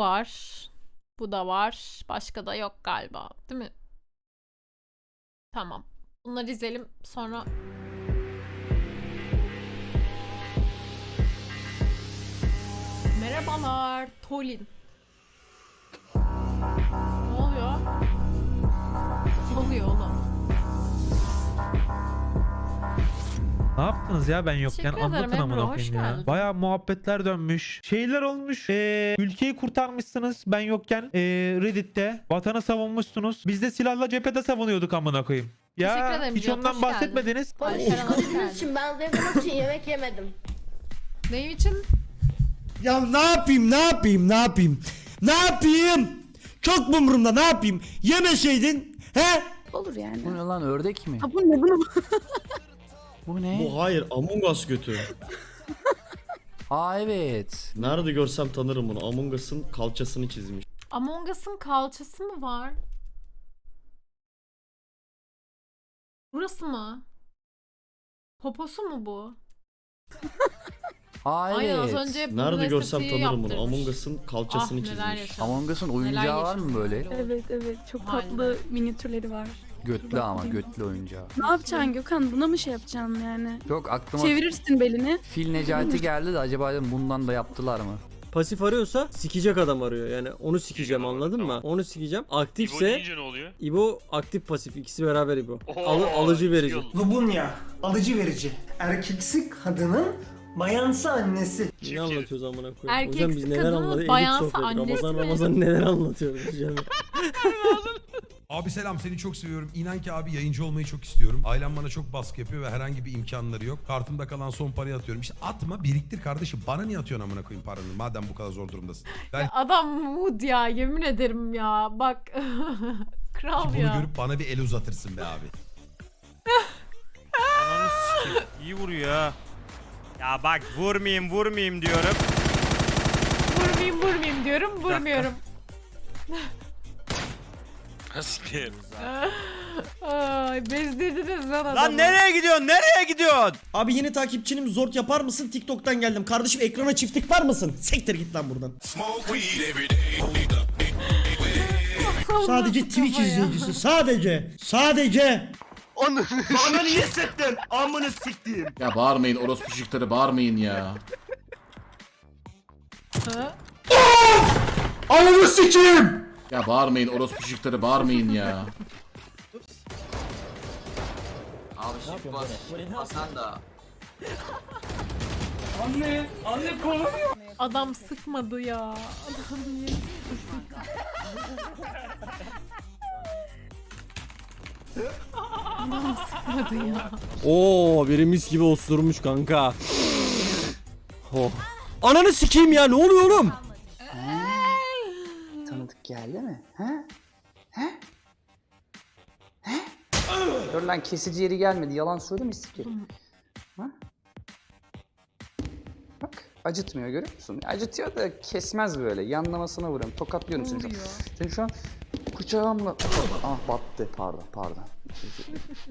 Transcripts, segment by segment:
var. Bu da var. Başka da yok galiba. Değil mi? Tamam. Bunları izleyelim. Sonra Merhabalar. Tolin. Ne oluyor? Ne oluyor oğlum? Ne yaptınız ya ben yokken Teşekkür ederim anlatın amına hoş koyayım ya. geldin. Baya muhabbetler dönmüş. Şeyler olmuş. Ee, ülkeyi kurtarmışsınız ben yokken. Ee, Reddit'te. Vatanı savunmuşsunuz. Biz de silahla cephede savunuyorduk amına koyayım. Teşekkür Ya ederim hiç Cihat, ondan hoş bahsetmediniz. Hoş Konuştuğunuz için ben zevk için yemek yemedim. Neyim için? Ya ne yapayım ne yapayım ne yapayım? Ne yapayım? Çok mu umurumda ne yapayım? Yemeseydin he? Olur yani. Bu ne lan ördek mi? Ha bu ne bunu? Bu ne? Bu hayır Among Us götü. Aa evet. Nerede görsem tanırım bunu. Among Us'ın kalçasını çizmiş. Among Us'ın kalçası mı var? Burası mı? Poposu mu bu? Aa evet. Aynen az önce bunun Nerede görsem tanırım bunu. Among Us'ın kalçasını ah, çizmiş. yaşadım. Among Neler oyuncağı var mı yaşadım böyle? Evet evet çok Aynen. tatlı minyatürleri var. Götlü ama götlü oyuncağı. Ne yapacaksın Gökhan? Buna mı şey yapacaksın yani? Yok aklıma Çevirirsin belini. Fil Necati geldi de acaba dedim bundan da yaptılar mı? Pasif arıyorsa sikecek adam arıyor. Yani onu sikeceğim anladın mı? Onu sikeceğim. İbo Aktifse deyince ne oluyor? İbo aktif pasif ikisi beraber İbo. Alı, alıcı verici. yıl. Lubunya. Alıcı verici. Erkeksi kadının bayansı annesi. Ne anlatıyoruz amına koyayım? Erkeksi Hocam biz neler kadının anlatıyoruz? bayansı sohbet. annesi Ramazan mi? Ramazan neler anlatıyoruz hocam? Abi selam seni çok seviyorum. İnan ki abi yayıncı olmayı çok istiyorum. Ailem bana çok baskı yapıyor ve herhangi bir imkanları yok. Kartımda kalan son parayı atıyorum. İşte atma biriktir kardeşim. Bana niye atıyorsun amına koyayım paranı madem bu kadar zor durumdasın. Belki Ya adam mood ya yemin ederim ya bak. Kral bunu ya. görüp bana bir el uzatırsın be abi. Ananı sikeyim. İyi vuruyor ha. Ya bak vurmayayım vurmayayım diyorum. Vurmayayım vurmayayım diyorum vurmuyorum. Sikeyim. Ay bezdirdiniz lan adamı. Lan nereye gidiyorsun? Nereye gidiyorsun? Abi yeni takipçinim zort yapar mısın? TikTok'tan geldim. Kardeşim ekrana çift tıklar mısın? Sektir git lan buradan. Sadece Twitch izleyicisi. Sadece. Sadece. Bana niye sektin? Amını siktiğim. Ya bağırmayın orospu çocukları bağırmayın ya. Ananı sikeyim. Ya bağırmayın orospu çocukları bağırmayın ya. Abi şimdi bas. Hasan da. Adam sıkmadı ya. Adam niye Adam sıkmadı ya. Oo biri mis gibi osurmuş kanka. Oh. Ananı sikeyim ya ne oluyor oğlum? Geldi mi? He? He? He? Dur lan kesici yeri gelmedi. Yalan söyleme sikerim. Ha? Bak acıtmıyor görüyor musun? Acıtıyor da kesmez böyle. Yanlamasına vuruyorum. Tokatlıyorum seni oluyor? Seni şu an kucağımla... Ah battı pardon pardon.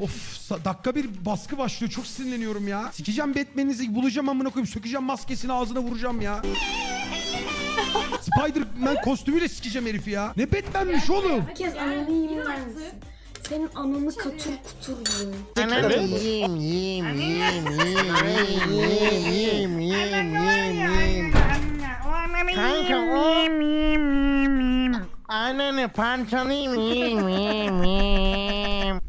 Of dakika bir baskı başlıyor. Çok sinirleniyorum ya. Sikeceğim Batman'inizi bulacağım amına koyayım. Sökeceğim maskesini ağzına vuracağım ya. Spider-Man kostümüyle sikeceğim herifi ya. Ne Batman'miş oğlum? Herkes ananı yiyeyim der misin? Senin ananı katır kutur yiyeyim. Yiyeyim yiyeyim yiyeyim yiyeyim yiyeyim yiyeyim yiyeyim Kanka o Ananı parçalayayım yiyeyim yiyeyim yiyeyim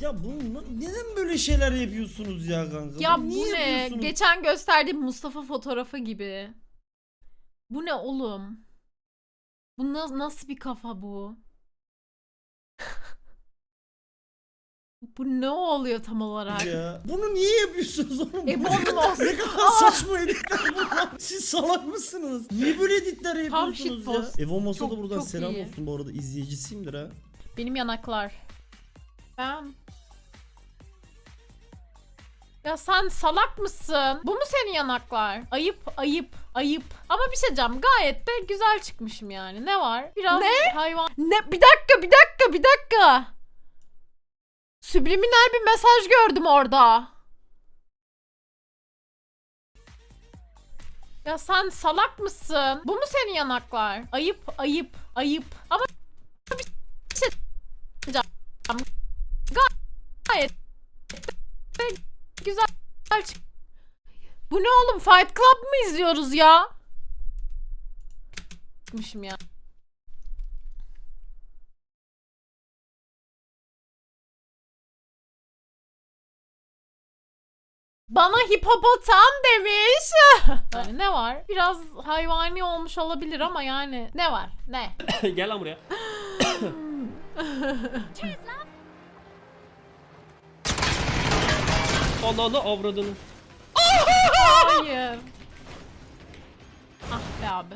Ya bu na- neden böyle şeyler yapıyorsunuz ya kanka? Ya Bunu bu niye ne? yapıyorsunuz? Geçen gösterdiğim Mustafa fotoğrafı gibi. Bu ne oğlum? Bu na- nasıl bir kafa bu? bu ne oluyor tam olarak? ya. Bunu niye yapıyorsunuz oğlum? E Bu bu ne kadar, olmaz. ne kadar saçma editler bunlar. Siz salak mısınız? Niye böyle editler yapıyorsunuz shitpost. ya? Evo Masa da Çok- buradan çok selam iyi. olsun bu arada izleyicisiyimdir ha. Benim yanaklar. Ben... Ya sen salak mısın? Bu mu senin yanaklar? Ayıp, ayıp, ayıp. Ama bir şey diyeceğim. Gayet de güzel çıkmışım yani. Ne var? Biraz hayvan... Ne? Bir dakika, bir dakika, bir dakika. Subliminal bir mesaj gördüm orada. Ya sen salak mısın? Bu mu senin yanaklar? Ayıp, ayıp, ayıp. Ama bir şey diyeceğim. Gayet güzel. Bu ne oğlum? Fight Club mı izliyoruz ya? Çıkmışım ya. Bana hipopotam demiş. yani ne var? Biraz hayvani olmuş olabilir ama yani ne var? Ne? Gel lan buraya. Ananı avradını. Hayır. Ah be abi.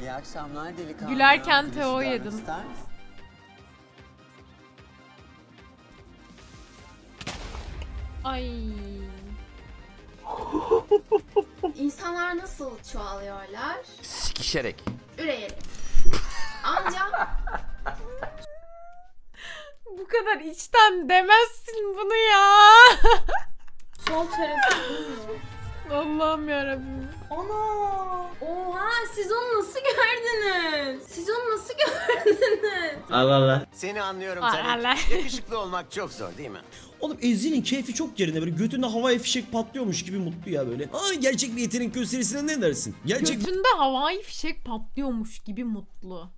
İyi akşamlar delikanlı. Gülerken Teo yedim. Ay. İnsanlar nasıl çoğalıyorlar? Sikişerek. Üreyerek. Ancak Bu kadar içten demezsin bunu ya. sol tarafı Allah'ım yarabbim. Ana! Oha siz onu nasıl gördünüz? Siz onu nasıl gördünüz? Allah Allah. Seni anlıyorum Taner. Allah. Yakışıklı olmak çok zor değil mi? Oğlum Ezreal'in keyfi çok yerinde böyle götünde havai fişek patlıyormuş gibi mutlu ya böyle. Aa gerçek bir yetenek gösterisine ne dersin? Gerçek Götünde havai fişek patlıyormuş gibi mutlu.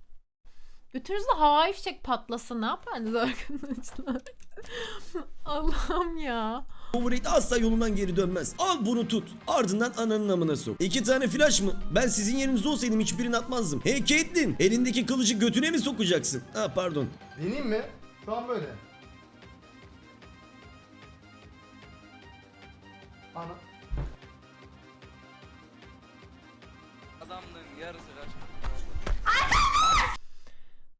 Götünüzde havai fişek patlasa ne yapardınız arkadaşlar? Allah'ım ya. Overrate asla yolundan geri dönmez. Al bunu tut. Ardından ananın amına sok. İki tane flash mı? Ben sizin yerinizde olsaydım hiçbirini atmazdım. Hey Caitlyn elindeki kılıcı götüne mi sokacaksın? Ha pardon. Deneyim mi? Şu an böyle. Ana.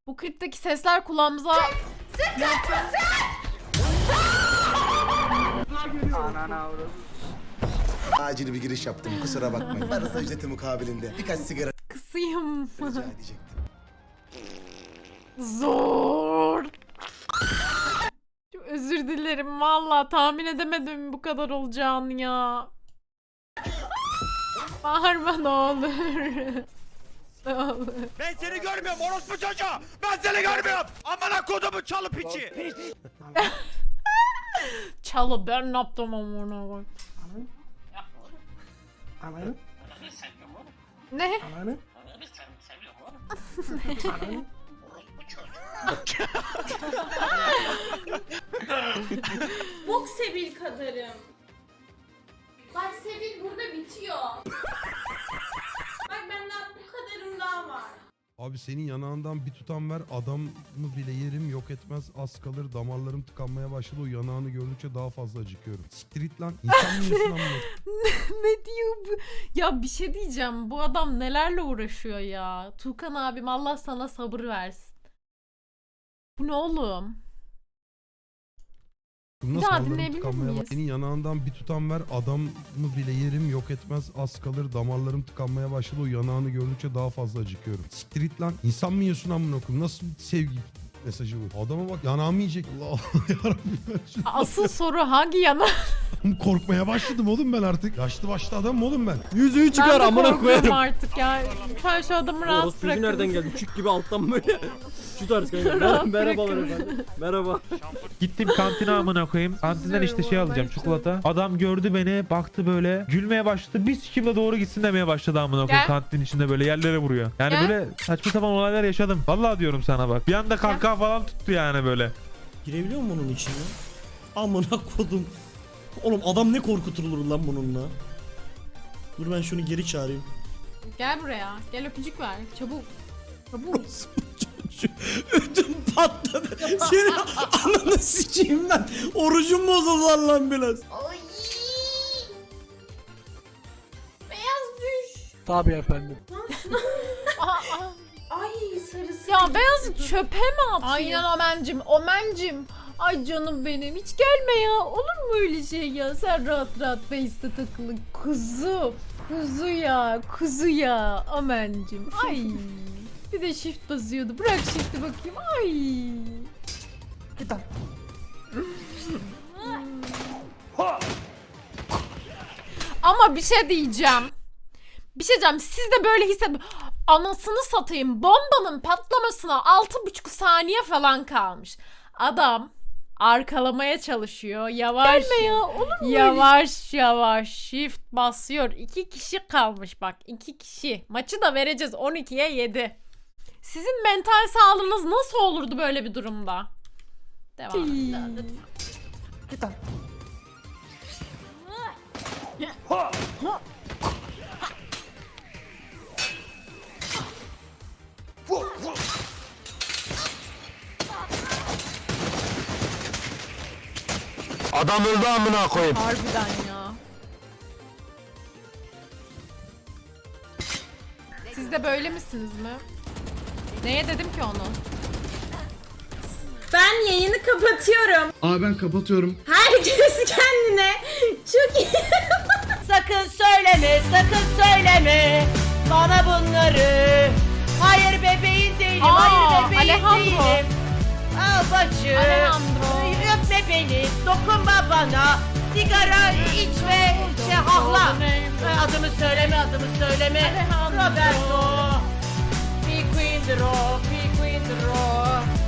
Bu klipteki sesler kulağımıza... Acil bir giriş yaptım kusura bakmayın. Arası ücreti mukabilinde birkaç sigara Kısayım. rica edecektim. Zor. Çok özür dilerim valla tahmin edemedim bu kadar olacağını ya. Bağırma ne olur. ne olur. Ben seni görmüyorum orospu çocuğu. Ben seni görmüyorum. Amına kodumu çalıp içi. Çalı ben ne yaptım amına koy. Ne? Bok Sevil kadarım. Bak Sevil burada bitiyor. Bak benden bu kadarım daha var. Abi senin yanağından bir tutam ver adamı bile yerim yok etmez az kalır damarlarım tıkanmaya başladı o yanağını gördükçe daha fazla acıkıyorum. Siktir lan insan mı yiyorsun amına? ne diyor bu? Ya bir şey diyeceğim. Bu adam nelerle uğraşıyor ya. Tuğkan abim Allah sana sabır versin. Bu ne oğlum? Nasıl daha damarlarım dinleyebilir tıkanmaya miyiz? Senin yanağından bir tutam ver adamı bile yerim yok etmez az kalır damarlarım tıkanmaya başladı o yanağını gördükçe daha fazla acıkıyorum. Siktir git lan insan mı yiyorsun amına koyayım nasıl bir sevgi mesajı bu? Adama bak yanağımı yiyecek. Allah Allah yarabbim ben şu Asıl soru hangi yana? an korkmaya başladım oğlum ben artık. Yaşlı başlı adamım oğlum ben. Yüzüğü ben çıkar de amına korkuyorum koyarım. artık ya. Lütfen şu adamı rahat Orospu bırakın. yüzü nereden geldi? Çük gibi alttan böyle. Şu tarz kanka. Rahat Merhabalar bırakın. efendim. Merhaba. Gittim kantine amına koyayım. Kantinden işte şey alacağım çikolata. Adam gördü beni baktı böyle gülmeye başladı. Bir sikimle doğru gitsin demeye başladı amına koyayım Gel. kantin içinde böyle yerlere vuruyor. Yani Gel. böyle saçma sapan olaylar yaşadım. Vallahi diyorum sana bak. Bir anda kahkaha falan tuttu yani böyle. Girebiliyor mu onun içine? Amına kodum. Oğlum adam ne korkutulur lan bununla? Dur ben şunu geri çağırayım. Gel buraya. Gel öpücük ver. Çabuk. Çabuk. Ödüm patladı. Senin ananı sikeyim ben. Orucum bozuldu lan biraz. Ay. Beyaz düş. Tabii efendim. Ya beyazı çöpe mi atıyor? Aynen Omen'cim. Omen'cim. Ay canım benim hiç gelme ya. Olur mu öyle şey ya? Sen rahat rahat base'te takılı. Kuzu. Kuzu ya. Kuzu ya. Omen'cim. Ay. Bir de shift basıyordu. Bırak shift'i bakayım. Ay. Ama bir şey diyeceğim. Bir şey diyeceğim. Siz de böyle hisset... Anasını satayım. Bombanın patlamasına altı buçuk saniye falan kalmış. Adam arkalamaya çalışıyor. Yavaş ya. Yavaş yavaş shift basıyor. İki kişi kalmış bak. iki kişi. Maçı da vereceğiz 12'ye 7. Sizin mental sağlığınız nasıl olurdu böyle bir durumda? Devam et. Lütfen. Adam öldü amına koyayım. Harbiden ya. Siz de böyle misiniz mi? Neye dedim ki onu? Ben yayını kapatıyorum. Abi ben kapatıyorum. Herkes kendine çok iyi. Sakın söyleme, sakın söyleme bana bunları. Alejandro. değilim. Al bacı, Alejandro. öpme beni, dokunma bana. Sigara içme, şey hahla. Adımı söyleme, adımı söyleme. Alejandro. Roberto. P Queen